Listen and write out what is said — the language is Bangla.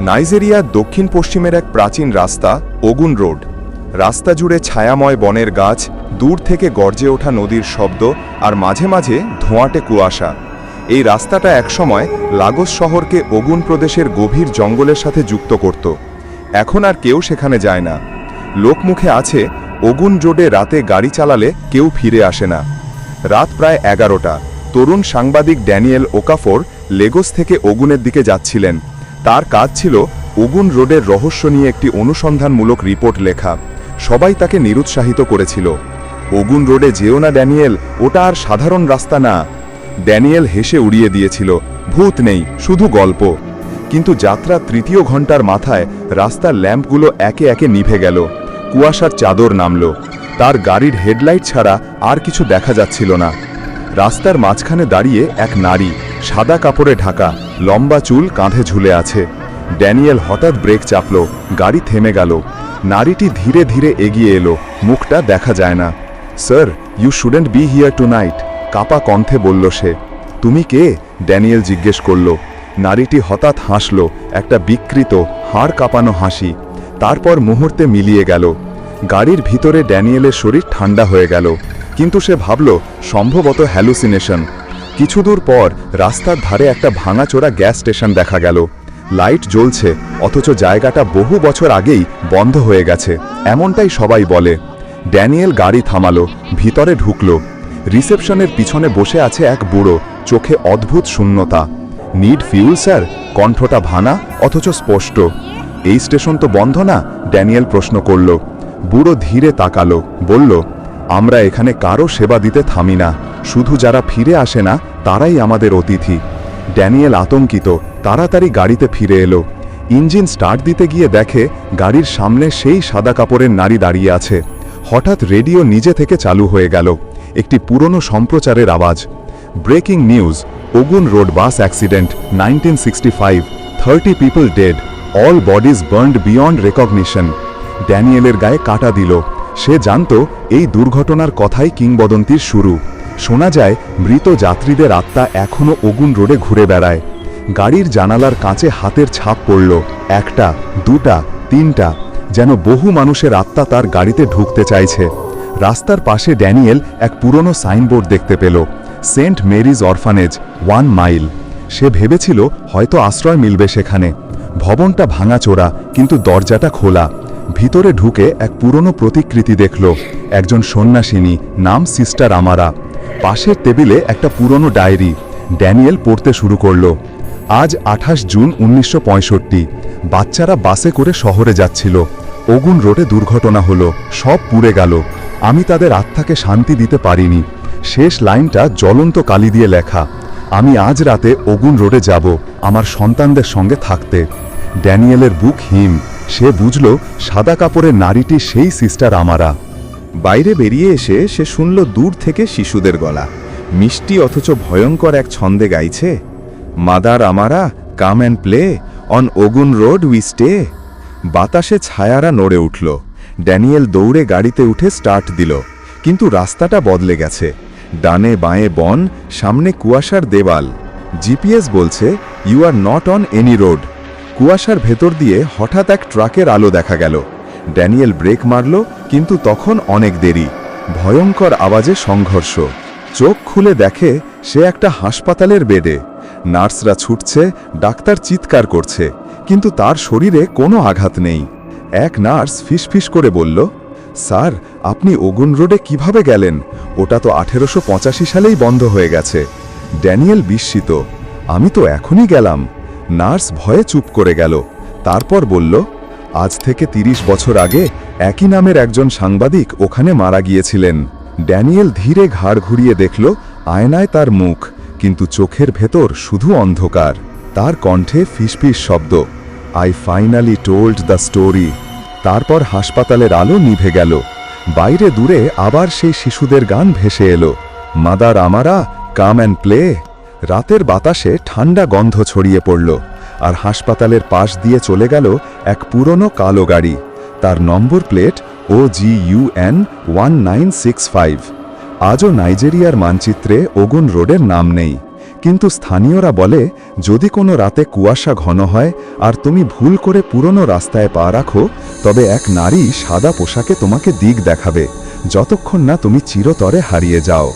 নাইজেরিয়ার দক্ষিণ পশ্চিমের এক প্রাচীন রাস্তা, ওগুন রোড। রাস্তা জুড়ে ছায়াময় বনের গাছ, দূর থেকে গর্জে ওঠা নদীর শব্দ আর মাঝে মাঝে ধোঁয়াটে কুয়াশা। এই রাস্তাটা একসময় লাগোস শহরকে ওগুন প্রদেশের গভীর জঙ্গলের সাথে যুক্ত করত। এখন আর কেউ সেখানে যায় না। লোকমুখে আছে, ওগুন রোডে রাতে গাড়ি চালালে কেউ ফিরে আসে না। রাত প্রায় এগারোটা। তরুণ সাংবাদিক ড্যানিয়েল ওকাফোর লেগোস থেকে ওগুনের দিকে যাচ্ছিলেন। তার কাজ ছিল ওগুন রোডের রহস্য নিয়ে একটি অনুসন্ধানমূলক রিপোর্ট লেখা। সবাই তাকে নিরুৎসাহিত করেছিল। ওগুন রোডে যেও না ড্যানিয়েল, ওটা আর সাধারণ রাস্তা না। ড্যানিয়েল হেসে উড়িয়ে দিয়েছিল, ভূত নেই, শুধু গল্প। কিন্তু যাত্রা তৃতীয় ঘণ্টার মাথায় রাস্তার ল্যাম্পগুলো একে একে নিভে গেল। কুয়াশার চাদর নামল। তার গাড়ির হেডলাইট ছাড়া আর কিছু দেখা যাচ্ছিল না। রাস্তার মাঝখানে দাঁড়িয়ে এক নারী সাদা কাপড়ে ঢাকা, লম্বা চুল কাঁধে ঝুলে আছে। ড্যানিয়েল হঠাৎ ব্রেক চাপল, গাড়ি থেমে গেল। নারীটি ধীরে ধীরে এগিয়ে এলো, মুখটা দেখা যায় না। Sir, you shouldn't be here tonight কাপা কণ্ঠে বলল সে। তুমি কে? ড্যানিয়েল জিজ্ঞেস করল। নারীটি হঠাৎ হাসল, একটা বিকৃত, হাড় কাঁপানো হাসি। তারপর মুহূর্তে মিলিয়ে গেল। গাড়ির ভিতরে ড্যানিয়েলের শরীর ঠান্ডা হয়ে গেল। কিন্তু সে ভাবল, সম্ভবত হ্যালুসিনেশন। কিছুদূর পর রাস্তার ধারে একটা ভাঙাচোরা গ্যাস স্টেশন দেখা গেল। লাইট জ্বলছে, অথচ জায়গাটা বহু বছর আগেই বন্ধ হয়ে গেছে, এমনটাই সবাই বলে। ড্যানিয়েল গাড়ি থামালো, ভিতরে ঢুকলো। রিসেপশনের পিছনে বসে আছে এক বুড়ো, চোখে অদ্ভুত শূন্যতা। Need fuel, sir? কণ্ঠটা ভানা অথচ স্পষ্ট। এই স্টেশন তো বন্ধ না? ড্যানিয়েল প্রশ্ন করল। বুড়ো ধীরে তাকালো, বলল, আমরা এখানে কারও সেবা দিতে থামি না। শুধু যারা ফিরে আসে না, তারাই আমাদের অতিথি। ড্যানিয়েল আতঙ্কিত, তাড়াতাড়ি গাড়িতে ফিরে এলো। ইঞ্জিন স্টার্ট দিতে গিয়ে দেখে গাড়ির সামনে সেই সাদা কাপড়ের নারী দাঁড়িয়ে আছে। হঠাৎ রেডিও নিজে থেকে চালু হয়ে গেল। একটি পুরনো সম্প্রচারের আওয়াজ। Breaking news, Ogun road bus accident, nineteen sixty five, thirty people dead, all bodies burned beyond recognition. ড্যানিয়েলের গায়ে কাটা দিল। সে জানত, এই দুর্ঘটনার কথাই কিংবদন্তির শুরু। শোনা যায়, মৃত যাত্রীদের আত্মা এখনও ওগুন রোডে ঘুরে বেড়ায়। গাড়ির জানালার কাঁচে হাতের ছাপ পড়ল। একটা, দুটা, তিনটা, যেন বহু মানুষের আত্মা তার গাড়িতে ঢুকতে চাইছে। রাস্তার পাশে ড্যানিয়েল এক পুরনো সাইনবোর্ড দেখতে পেল। Saint Mary's orphanage, one mile. সে ভেবেছিল, হয়তো আশ্রয় মিলবে সেখানে। ভবনটা ভাঙাচোরা, কিন্তু দরজাটা খোলা। ভিতরে ঢুকে এক পুরনো প্রতিকৃতি দেখল। একজন সন্ন্যাসিনী, নাম সিস্টার আমারা। পাশের টেবিলে একটা পুরনো ডায়েরি, ড্যানিয়েল পড়তে শুরু করল। আজ আঠাশ জুন উনিশশো পঁয়ষট্টি। বাচ্চারা বাসে করে শহরে যাচ্ছিল। ওগুন রোডে দুর্ঘটনা হলো, সব পুড়ে গেল। আমি তাদের আত্মাকে শান্তি দিতে পারিনি। শেষ লাইনটা জ্বলন্ত কালি দিয়ে লেখা, আমি আজ রাতে ওগুন রোডে যাব, আমার সন্তানদের সঙ্গে থাকতে। ড্যানিয়েলের বুক হিম। সে বুঝল, সাদা কাপড়ের নারীটি সেই সিস্টার আমারা। বাইরে বেরিয়ে এসে সে শুনল দূর থেকে শিশুদের গলা। মিষ্টি অথচ ভয়ঙ্কর এক ছন্দে গাইছে, mother Amara, come and play, on Ogun road we stay. বাতাসে ছায়ারা নড়ে উঠল। ড্যানিয়েল দৌড়ে গাড়িতে উঠে স্টার্ট দিল, কিন্তু রাস্তাটা বদলে গেছে। ডানে বাঁয়ে বন, সামনে কুয়াশার দেওয়াল। জিপিএস বলছে, you are not on any road. কুয়াশার ভেতর দিয়ে হঠাৎ এক ট্রাকের আলো দেখা গেল। ড্যানিয়েল ব্রেক মারল, কিন্তু তখন অনেক দেরি। ভয়ঙ্কর আওয়াজে সংঘর্ষ। চোখ খুলে দেখে সে একটা হাসপাতালের বেডে। নার্সরা ছুটছে, ডাক্তার চিৎকার করছে, কিন্তু তার শরীরে কোনো আঘাত নেই। এক নার্স ফিসফিস করে বলল, স্যার, আপনি ওগুন রোডে কীভাবে গেলেন? ওটা তো আঠেরোশো পঁচাশি সালেই বন্ধ হয়ে গেছে ড্যানিয়েল বিস্মিত, আমি তো এখনই গেলাম নার্স ভয়ে চুপ করে গেল, তারপর বলল আজ থেকে ৩০ বছর আগে একই নামের একজন সাংবাদিক ওখানে মারা গিয়েছিলেন। ড্যানিয়েল ধীরে ঘাড় ঘুরিয়ে দেখল আয়নায় তার মুখ, কিন্তু চোখের ভেতর শুধু অন্ধকার। তার কণ্ঠে ফিসফিস শব্দ I finally told the story তারপর হাসপাতালের আলো নিভে গেল। বাইরে দূরে আবার সেই শিশুদের গান ভেসে এলো মাদার আমারা কাম অ্যান্ড প্লে রাতের বাতাসে ঠান্ডা গন্ধ ছড়িয়ে পড়ল। আর হাসপাতালের পাশ দিয়ে চলে গেল এক পুরনো কালো গাড়ি। তার number plate O G U N one nine six five. আজও নাইজেরিয়ার মানচিত্রে ওগুন রোডের নাম নেই। কিন্তু স্থানীয়রা বলে, যদি কোনো রাতে কুয়াশা ঘন হয় আর তুমি ভুল করে পুরনো রাস্তায় পা রাখো, তবে এক নারী সাদা পোশাকে তোমাকে দিক দেখাবে। যতক্ষণ না তুমি চিরতরে হারিয়ে যাও।